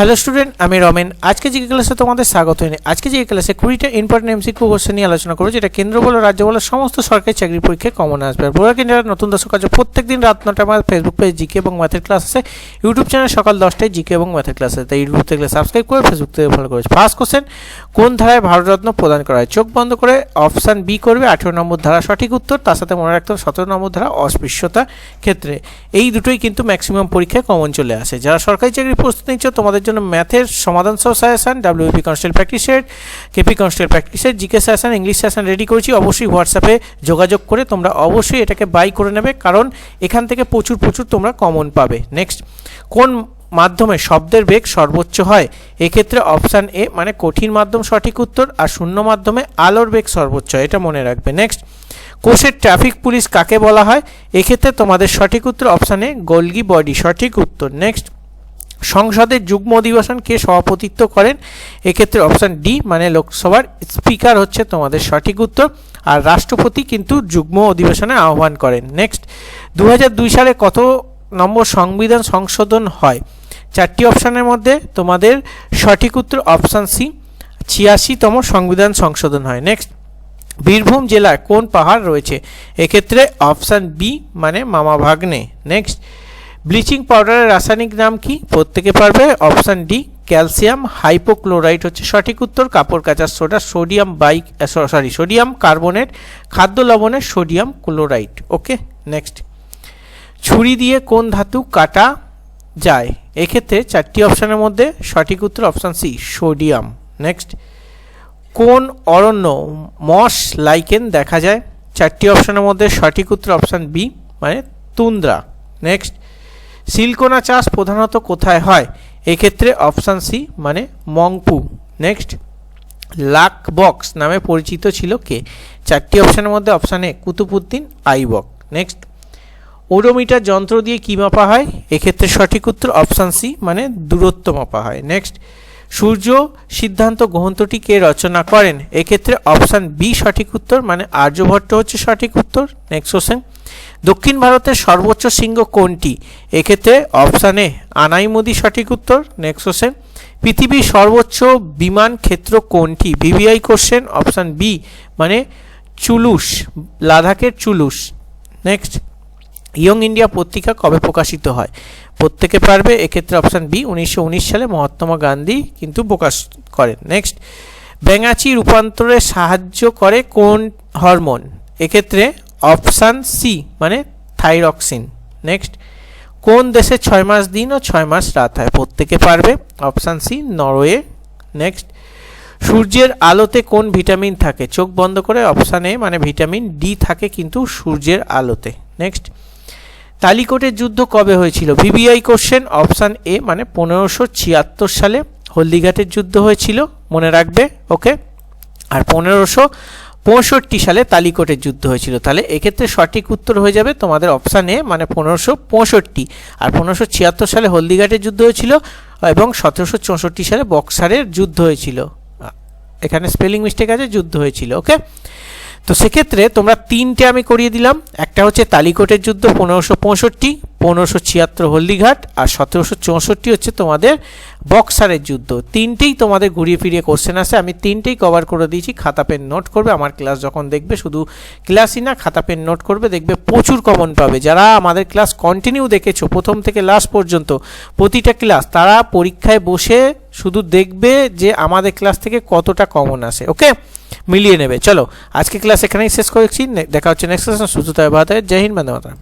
Hello student আমি রমেন। আজকে যে ক্লাসে তোমাদের স্বাগত হয়নি আজকে যে ক্লাসে কুড়িটা ইম্পর্টেন্ট এমসিকিউ কোশ্চেন নিয়ে আলোচনা করব, যেটা কেন্দ্র বলো, রাজ্য বলো, সমস্ত সরকারি চাকরি পরীক্ষায় কমন আসবে। আর পুরো কেন্দ্রের নতুন দর্শক আছে প্রত্যেক দিন রাত নটা আমার ফেসবুক পেজ জিকে এবং ম্যাথের ক্লাস আছে। ইউটিউব চ্যানেল সকাল দশটায় জিকে এবং ম্যাথের ক্লাস আছে। তাই ইউটিউব থেকে সাবস্ক্রাইব করে ফেসবুক থেকে ফলো করেছে। ফার্স্ট কোশ্চেন কোন ধারায় ভারতরত্ন প্রদান করা হয়? চোখ বন্ধ করে অপশান বি করবে, আঠেরো নম্বর ধারা সঠিক উত্তর, তার সাথে মনে রাখতে হবে সতেরো নম্বর ধারা অস্পৃশ্যতা ক্ষেত্রে। এই দুটোই কিন্তু ম্যাক্সিমাম পরীক্ষায় কমন চলে আসে। যারা সরকারি চাকরি প্রস্তুতি নিচ্ছ, তোমাদের জন্য ম্যাথের সমাধান সহ suggestion WP constable practice set KP constable practice set GK suggestion English suggestion ready করেছি, অবশ্যই হোয়াটসঅ্যাপে যোগাযোগ করে তোমরা অবশ্যই এটাকে বাই করে নেবে, কারণ এখান থেকে প্রচুর প্রচুর তোমরা কমন পাবে। নেক্সট কোন মাধ্যমে শব্দের বেগ সর্বোচ্চ হয়? এক্ষেত্রে অপশান এ মানে কঠিন মাধ্যম, সঠিক উত্তর, আর শূন্য মাধ্যমে আলোর বেগ সর্বোচ্চ এটা মনে রাখবে। নেক্সট কোষের ট্রাফিক পুলিশ কাকে বলা হয়? এক্ষেত্রে তোমাদের সঠিক উত্তর অপশানে গোলগি বডি সঠিক উত্তর। নেক্সট সংসদের যুগ্ম অধিবেশন কে সভাপতিত্ব করেন। এক্ষেত্রে অপশান ডি মানে লোকসভার স্পিকার হচ্ছে তোমাদের সঠিক উত্তর। আর রাষ্ট্রপতি কিন্তু যুগ্ম অধিবেশনে আহ্বান করেন। নেক্সট দু সালে কত নম্বর সংবিধান সংশোধন হয়? চারটি অপশানের মধ্যে তোমাদের সঠিক উত্তর অপশান সি ছিয়াশিতম সংবিধান সংশোধন হয়। নেক্সট বীরভূম জেলায় কোন পাহাড় রয়েছে? এক্ষেত্রে অপশান বি মানে মামা ভাগ্নে নেক্সট ব্লিচিং পাউডারের রাসায়নিক নাম কি? প্রত্যেকে পারবে। অপশান ডি, ক্যালসিয়াম হাইপোক্লোরাইড হচ্ছে সঠিক উত্তর। কাপড় কাচার সোডা, সোডিয়াম বাইক সরি সোডিয়াম কার্বনেট। খাদ্য লবণের সোডিয়াম ক্লোরাইড। ওকে, নেক্সট। ছুরি দিয়ে কোন ধাতু কাটা যায়? এক্ষেত্রে চারটি অপশানের মধ্যে সঠিক উত্তর অপশান সি, সোডিয়াম। নেক্সট। কোন অরণ্য মস লাইকেন দেখা যায়? চারটি অপশানের মধ্যে সঠিক উত্তর অপশান বি মানে তুন্দ্রা। নেক্সট। সিলকোনা চাষ প্রধানত কোথায় হয়? এক্ষেত্রে অপশান সি মানে মংপু। নেক্সট লাক বক্স নামে পরিচিত ছিল কে? চারটি অপশানের মধ্যে option A Qutubuddin Aibak. Next, odometer যন্ত্র দিয়ে কী মাপা হয়? এক্ষেত্রে সঠিক উত্তর অপশান সি মানে দূরত্ব মাপা হয়। নেক্সট, সূর্য সিদ্ধান্ত গ্রন্থটি কে রচনা করেন? এক্ষেত্রে অপশান বি সঠিক উত্তর মানে আর্যভট্ট হচ্ছে সঠিক উত্তর। নেক্সট কোশ্চেন দক্ষিণ ভারতের সর্বোচ্চ শৃঙ্গ কোনটি? এক্ষেত্রে অপশান এ আনাইমুদি সঠিক উত্তর নেক্সট কোশ্চেন পৃথিবীর সর্বোচ্চ বিমান ক্ষেত্র কোনটি? ভিভিআই কোশ্চেন অপশান বি মানে চুলুস লাদাখের চুলুস নেক্সট ইয়ং ইন্ডিয়া পত্রিকা কবে প্রকাশিত হয়? প্রত্যেকে পারবে, এক্ষেত্রে অপশান বি উনিশশো উনিশ সালে মহাত্মা গান্ধী কিন্তু প্রকাশ করেন। নেক্সট ব্যাঙাচি রূপান্তরে সাহায্য করে কোন হরমোন এক্ষেত্রে অপশান সি মানে থাইরক্সিন। নেক্সট, কোন দেশে ছয় মাস দিন ও ছয় মাস রাত হয়? প্রত্যেকে পারবে। Option C, Norway. নেক্সট, সূর্যের আলোতে কোন ভিটামিন থাকে? চোখ বন্ধ করে অপশান এ মানে ভিটামিন ডি থাকে কিন্তু সূর্যের আলোতে। নেক্সট তালিকোটের যুদ্ধ কবে হয়েছিল? ভিভিআই কোশ্চেন, অপশান এ মানে পনেরোশো ছিয়াত্তর সালে হলদিঘাটের যুদ্ধ হয়েছিল। মনে রাখবে, ওকে? আর পনেরোশো পঁয়ষট্টি সালে তালিকোটের যুদ্ধ হয়েছিল। তাহলে এক্ষেত্রে সঠিক উত্তর হয়ে যাবে তোমাদের অপশান মানে পনেরোশো পঁয়ষট্টি। আর পনেরোশো ছিয়াত্তর সালে হলদিঘাটের যুদ্ধ হয়েছিল এবং সতেরোশো চৌষট্টি সালে বক্সারের যুদ্ধ হয়েছিল। এখানে স্পেলিং মিস্টেক আছে, যুদ্ধ হয়েছিল ওকে তো সেক্ষেত্রে তোমরা তিনটে আমি করিয়ে দিলাম। একটা হচ্ছে তালিকোটের যুদ্ধ, পনেরোশো পঁয়ষট্টি। পনেরোশো ছিয়াত্তর হলদিঘাট আর সতেরোশো চৌষট্টি হচ্ছে তোমাদের বক্সারের যুদ্ধ। তিনটেই তোমাদের ঘুরিয়ে ফিরিয়ে কোশ্চেন আসে। আমি তিনটেই কভার করে দিয়েছি। খাতা পেন নোট করবে। আমার ক্লাস যখন দেখবে, শুধু ক্লাসই না, খাতা পেন নোট করবে। দেখবে প্রচুর কমন পাবে। যারা আমাদের ক্লাস কন্টিনিউ দেখেছ, প্রথম থেকে লাস্ট পর্যন্ত, প্রতিটা ক্লাস তারা পরীক্ষায় বসে শুধু দেখবে যে আমাদের ক্লাস থেকে কতটা কমন আসে। ওকে মিলিয়ে নেবে। চলো, আজকে ক্লাস এখানেই শেষ করেছি। দেখা হচ্ছে নেক্সট ক্লাস সুস্থতা জয় হিন্দ মাতরম।